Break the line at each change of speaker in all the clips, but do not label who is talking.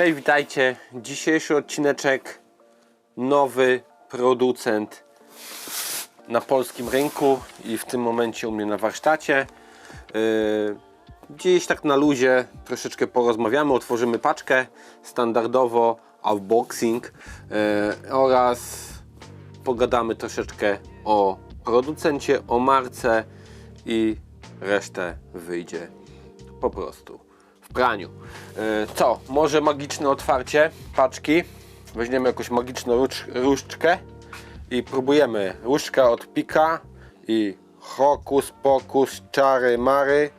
Cześć, witajcie. Dzisiejszy odcineczek nowy producent na polskim rynku i w tym momencie u mnie na warsztacie. Yy, Dziś tak na luzie troszeczkę porozmawiamy, otworzymy paczkę standardowo, unboxing yy, oraz pogadamy troszeczkę o producencie, o marce i resztę wyjdzie po prostu praniu. E, Co? Może magiczne otwarcie paczki. Weźmiemy jakąś magiczną róż, różdżkę i próbujemy. Różdżka od pika i hokus pokus czary mary.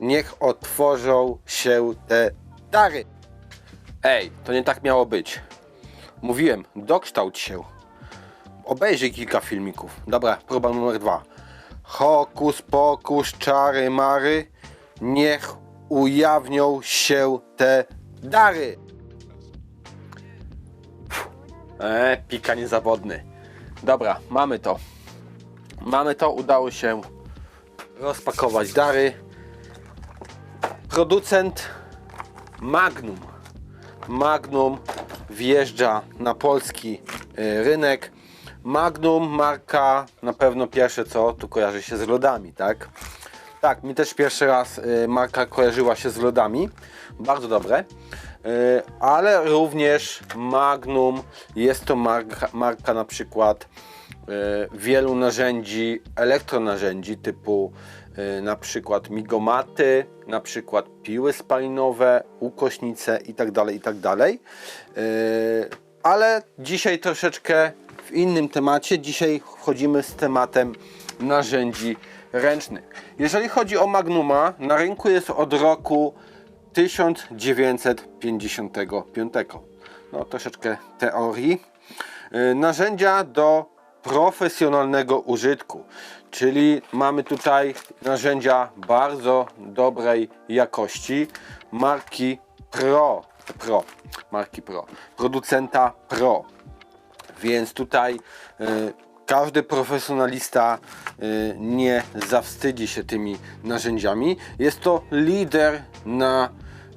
Niech otworzą się te dary. Ej, to nie tak miało być. Mówiłem, dokształć się. Obejrzyj kilka filmików. Dobra, próba numer dwa. Hokus pokus czary mary. Niech ujawnią się te dary. Eee, pika niezawodny. Dobra, mamy to. Mamy to, udało się rozpakować dary. Producent Magnum. Magnum wjeżdża na polski y, rynek. Magnum marka na pewno pierwsze co tu kojarzy się z lodami, tak? Tak, mi też pierwszy raz y, marka kojarzyła się z lodami. Bardzo dobre. Y, ale również Magnum jest to marka, marka na przykład y, wielu narzędzi, elektronarzędzi typu na przykład migomaty, na przykład piły spalinowe, ukośnice itd. itd. Y, Ale dzisiaj troszeczkę w innym temacie. Dzisiaj wchodzimy z tematem narzędzi ręcznych. Jeżeli chodzi o Magnuma, na rynku jest od roku 1955. No troszeczkę teorii. Y, Narzędzia do profesjonalnego użytku, czyli mamy tutaj narzędzia bardzo dobrej jakości marki Pro, Pro, marki Pro, producenta Pro. Więc tutaj y, każdy profesjonalista y, nie zawstydzi się tymi narzędziami. Jest to lider na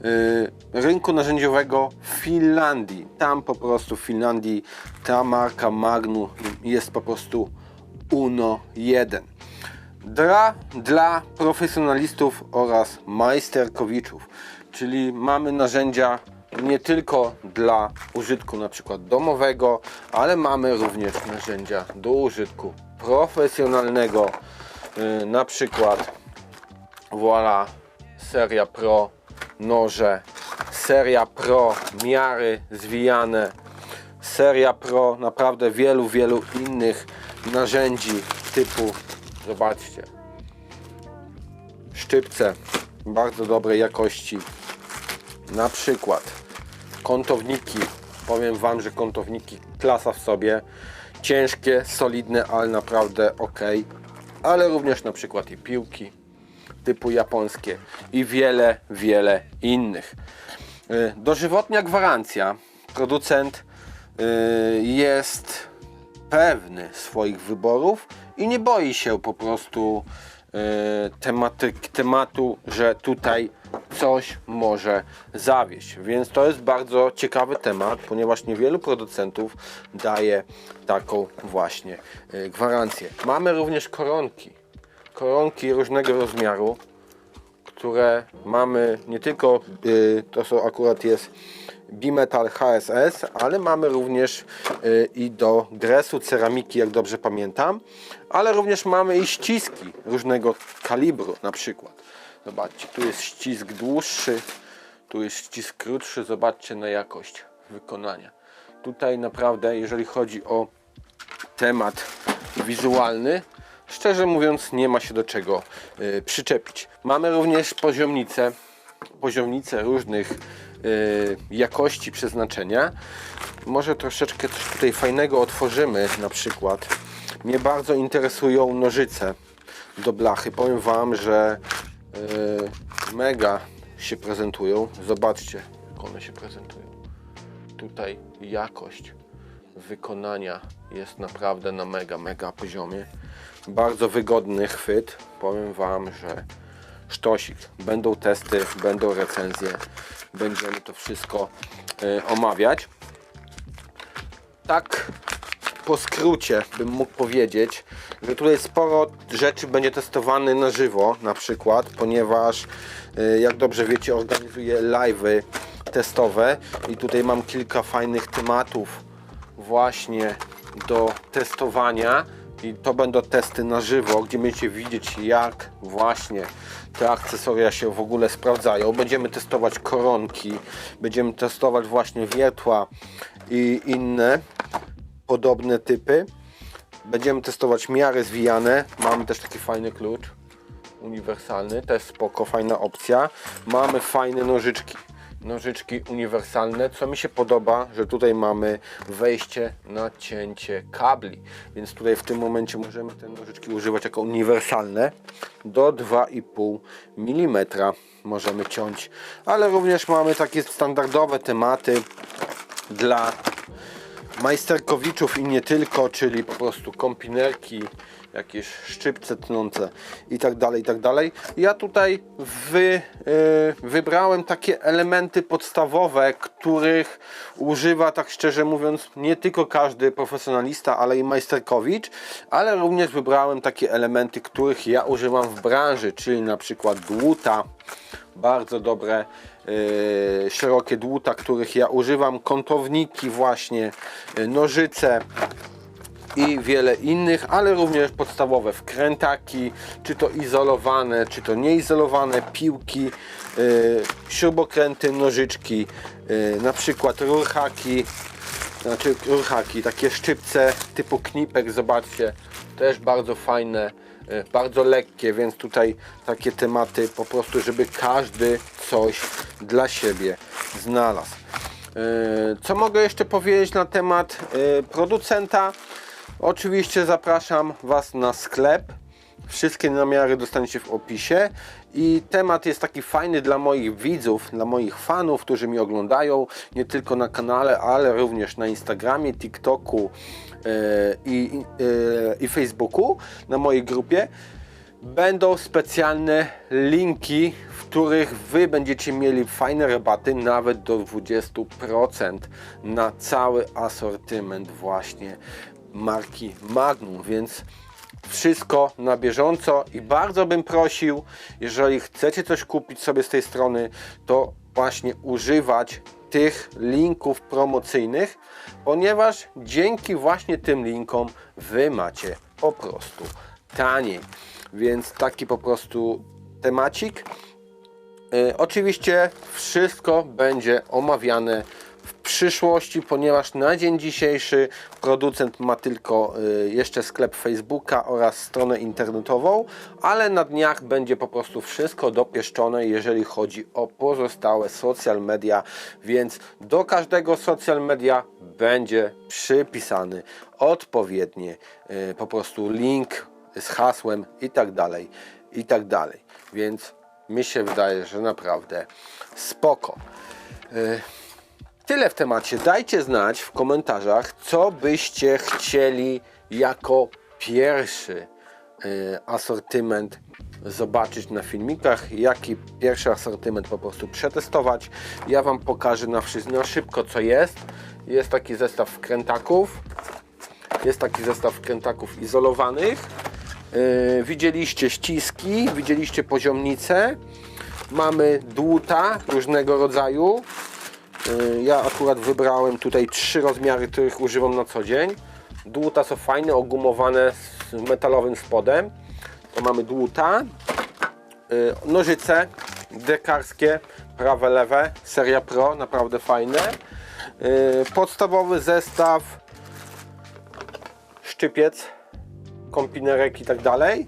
y, rynku narzędziowego w Finlandii. Tam po prostu w Finlandii ta marka Magnum jest po prostu Uno 1. Dla, dla profesjonalistów oraz majsterkowiczów, czyli mamy narzędzia nie tylko dla użytku na przykład domowego, ale mamy również narzędzia do użytku profesjonalnego, yy, na przykład voilà, seria Pro noże, seria Pro miary zwijane, seria Pro naprawdę wielu, wielu innych narzędzi typu, zobaczcie, szczypce bardzo dobrej jakości, na przykład kątowniki. Powiem Wam, że kątowniki klasa w sobie. Ciężkie, solidne, ale naprawdę ok. Ale również na przykład i piłki typu japońskie i wiele, wiele innych. Y, Dożywotnia gwarancja. Producent y, jest pewny swoich wyborów i nie boi się po prostu e, tematyk, tematu, że tutaj coś może zawieść. Więc to jest bardzo ciekawy temat, ponieważ niewielu producentów daje taką właśnie e, gwarancję. Mamy również koronki. Koronki różnego rozmiaru, które mamy nie tylko, y, to są akurat jest Bimetal HSS, ale mamy również y, i do dresu ceramiki, jak dobrze pamiętam, ale również mamy i ściski różnego kalibru na przykład. Zobaczcie, tu jest ścisk dłuższy, tu jest ścisk krótszy, zobaczcie na jakość wykonania. Tutaj naprawdę, jeżeli chodzi o temat wizualny, szczerze mówiąc, nie ma się do czego y, przyczepić. Mamy również poziomnice, poziomnice różnych y, jakości przeznaczenia. Może troszeczkę coś tutaj fajnego otworzymy, na przykład. Mnie bardzo interesują nożyce do blachy. Powiem Wam, że mega się prezentują. Zobaczcie, jak one się prezentują. Tutaj jakość wykonania jest naprawdę na mega, mega poziomie. Bardzo wygodny chwyt. Powiem Wam, że sztosik. Będą testy, będą recenzje, będziemy to wszystko e, omawiać. Tak po skrócie bym mógł powiedzieć, że tutaj sporo rzeczy będzie testowane na żywo na przykład, ponieważ y, jak dobrze wiecie organizuję live'y testowe i tutaj mam kilka fajnych tematów właśnie do testowania i to będą testy na żywo, gdzie będziecie widzieć jak właśnie te akcesoria się w ogóle sprawdzają. Będziemy testować koronki, będziemy testować właśnie wiertła i inne podobne typy. Będziemy testować miary zwijane. Mamy też taki fajny klucz uniwersalny, też spoko, fajna opcja. Mamy fajne nożyczki, nożyczki uniwersalne. Co mi się podoba, że tutaj mamy wejście na cięcie kabli, więc tutaj w tym momencie możemy te nożyczki używać jako uniwersalne. Do 2,5 mm możemy ciąć, ale również mamy takie standardowe tematy dla majsterkowiczów i nie tylko, czyli po prostu kompinerki, jakieś szczypce tnące i tak dalej, i tak dalej. Ja tutaj wy, y, wybrałem takie elementy podstawowe, których używa, tak szczerze mówiąc, nie tylko każdy profesjonalista, ale i majsterkowicz, ale również wybrałem takie elementy, których ja używam w branży, czyli na przykład dłuta, bardzo dobre yy, szerokie dłuta, których ja używam, kątowniki właśnie, yy, nożyce i wiele innych, ale również podstawowe wkrętaki, czy to izolowane, czy to nieizolowane, piłki, yy, śrubokręty, nożyczki, na przykład rurhaki, znaczy rurhaki, takie szczypce typu knipek, zobaczcie, też bardzo fajne, bardzo lekkie, więc tutaj takie tematy po prostu, żeby każdy coś dla siebie znalazł. E, Co mogę jeszcze powiedzieć na temat e, producenta? Oczywiście zapraszam Was na sklep. Wszystkie namiary dostaniecie w opisie i temat jest taki fajny dla moich widzów, dla moich fanów, którzy mnie oglądają nie tylko na kanale, ale również na Instagramie, TikToku e, i, e, i Facebooku, na mojej grupie. Będą specjalne linki, w których Wy będziecie mieli fajne rabaty, nawet do 20% na cały asortyment właśnie marki Magnum, więc wszystko na bieżąco i bardzo bym prosił, jeżeli chcecie coś kupić sobie z tej strony, to właśnie używać tych linków promocyjnych, ponieważ dzięki właśnie tym linkom Wy macie po prostu taniej. Więc taki po prostu temacik. E, Oczywiście wszystko będzie omawiane w przyszłości, ponieważ na dzień dzisiejszy producent ma tylko e, jeszcze sklep Facebooka oraz stronę internetową, ale na dniach będzie po prostu wszystko dopieszczone, jeżeli chodzi o pozostałe social media, więc do każdego social media będzie przypisany odpowiednie e, po prostu link z hasłem i tak dalej, i tak dalej. Więc mi się wydaje, że naprawdę spoko. Tyle w temacie. Dajcie znać w komentarzach, co byście chcieli jako pierwszy y, asortyment zobaczyć na filmikach, jaki pierwszy asortyment po prostu przetestować. Ja Wam pokażę na, na szybko, co jest. Jest taki zestaw wkrętaków. Jest taki zestaw wkrętaków izolowanych. Yy, widzieliście ściski, widzieliście poziomnicę. Mamy dłuta różnego rodzaju. Yy, ja akurat wybrałem tutaj trzy rozmiary, których używam na co dzień. Dłuta są fajne, ogumowane z metalowym spodem. To mamy dłuta. Yy, nożyce dekarskie, prawe, lewe, seria Pro, naprawdę fajne. Yy, podstawowy zestaw szczypiec, kompinerek i tak dalej.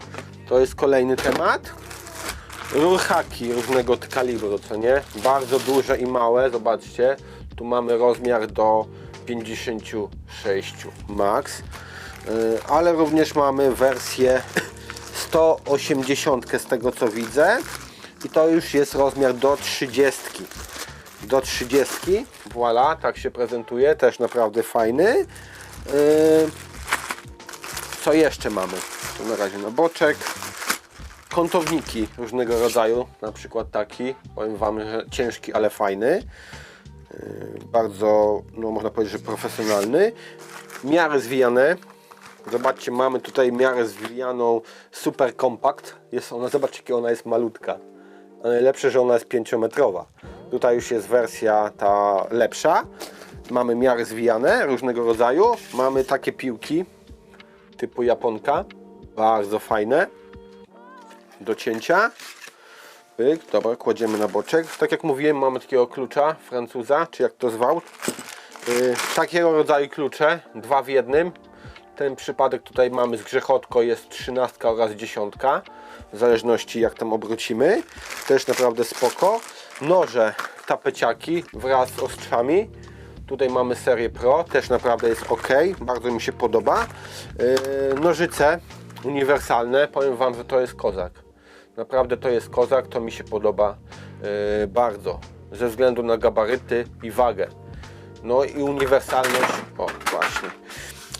To jest kolejny temat. Rurhaki różnego kalibru, co nie? Bardzo duże i małe, zobaczcie. Tu mamy rozmiar do 56 max. Yy, Ale również mamy wersję 180 z tego co widzę. I to już jest rozmiar do 30 do 30. Voilà, tak się prezentuje, też naprawdę fajny. Yy, co jeszcze mamy? Tu na razie na boczek. Kątowniki różnego rodzaju, na przykład taki, powiem Wam, że ciężki, ale fajny. Yy, Bardzo, no można powiedzieć, że profesjonalny. Miarę zwijane. Zobaczcie, mamy tutaj miarę zwijaną Super Compact. Jest ona, zobaczcie, jaka ona jest malutka. A najlepsze, że ona jest 5-metrowa. Tutaj już jest wersja ta lepsza. Mamy miary zwijane różnego rodzaju. Mamy takie piłki typu japonka. Bardzo fajne. Do cięcia. Pyk, dobra, kładziemy na boczek. Tak jak mówiłem, mamy takiego klucza Francuza, czy jak to zwał. Yy, takiego rodzaju klucze, dwa w jednym. Ten przypadek tutaj mamy z grzechotko, jest 13 oraz 10, w zależności jak tam obrócimy. Też naprawdę spoko. Noże, tapeciaki wraz z ostrzami. Tutaj mamy serię Pro, też naprawdę jest ok, bardzo mi się podoba. Yy, nożyce uniwersalne, powiem Wam, że to jest kozak. Naprawdę to jest kozak, to mi się podoba yy, bardzo, ze względu na gabaryty i wagę. No i uniwersalność, o właśnie,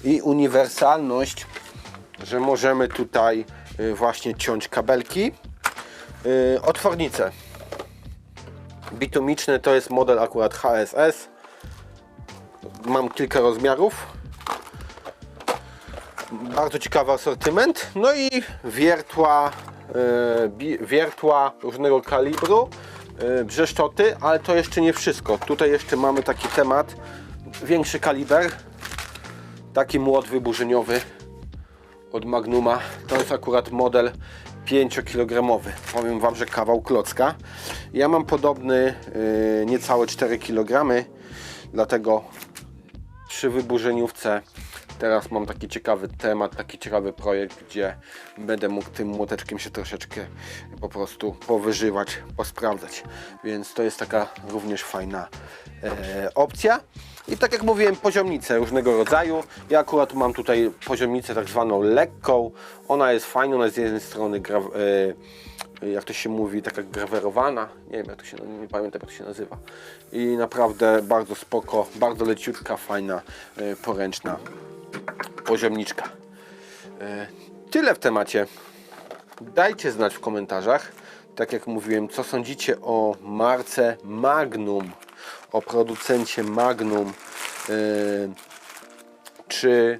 i uniwersalność, że możemy tutaj y, właśnie ciąć kabelki. Y, Otwornice bitumiczne to jest model akurat HSS. Mam kilka rozmiarów. Bardzo ciekawy asortyment. No i wiertła, wiertła różnego kalibru, y, brzeszczoty, ale to jeszcze nie wszystko. Tutaj jeszcze mamy taki temat, większy kaliber, taki młot wyburzeniowy od Magnuma. To jest akurat model 5-kilogramowy. Powiem Wam, że kawał klocka. Ja mam podobny, yy, niecałe 4 kg, dlatego przy wyburzeniówce teraz mam taki ciekawy temat, taki ciekawy projekt, gdzie będę mógł tym młoteczkiem się troszeczkę po prostu powyżywać, posprawdzać. Więc to jest taka również fajna e, opcja. I tak jak mówiłem, poziomnice różnego rodzaju. Ja akurat mam tutaj poziomnicę tak zwaną lekką. Ona jest fajna, ona jest z jednej strony gra, e, jak to się mówi, taka grawerowana. Nie wiem, jak to się, nie pamiętam jak to się nazywa. I naprawdę bardzo spoko, bardzo leciutka, fajna, e, poręczna poziomniczka. E, Tyle w temacie. Dajcie znać w komentarzach, tak jak mówiłem, co sądzicie o marce Magnum, o producencie Magnum. E, Czy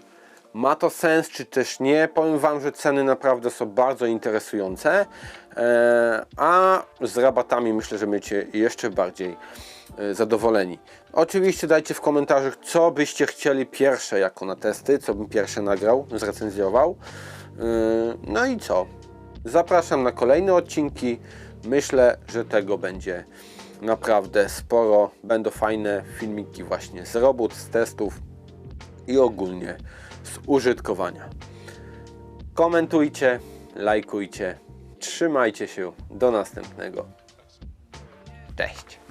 ma to sens, czy też nie? Powiem Wam, że ceny naprawdę są bardzo interesujące, e, a z rabatami myślę, że będziecie jeszcze bardziej zadowoleni. Oczywiście dajcie w komentarzach, co byście chcieli pierwsze jako na testy, co bym pierwsze nagrał, zrecenzjował. E, No i co? Zapraszam na kolejne odcinki. Myślę, że tego będzie naprawdę sporo. Będą fajne filmiki właśnie z robót, z testów i ogólnie z użytkowania. Komentujcie, lajkujcie, trzymajcie się. Do następnego. Cześć.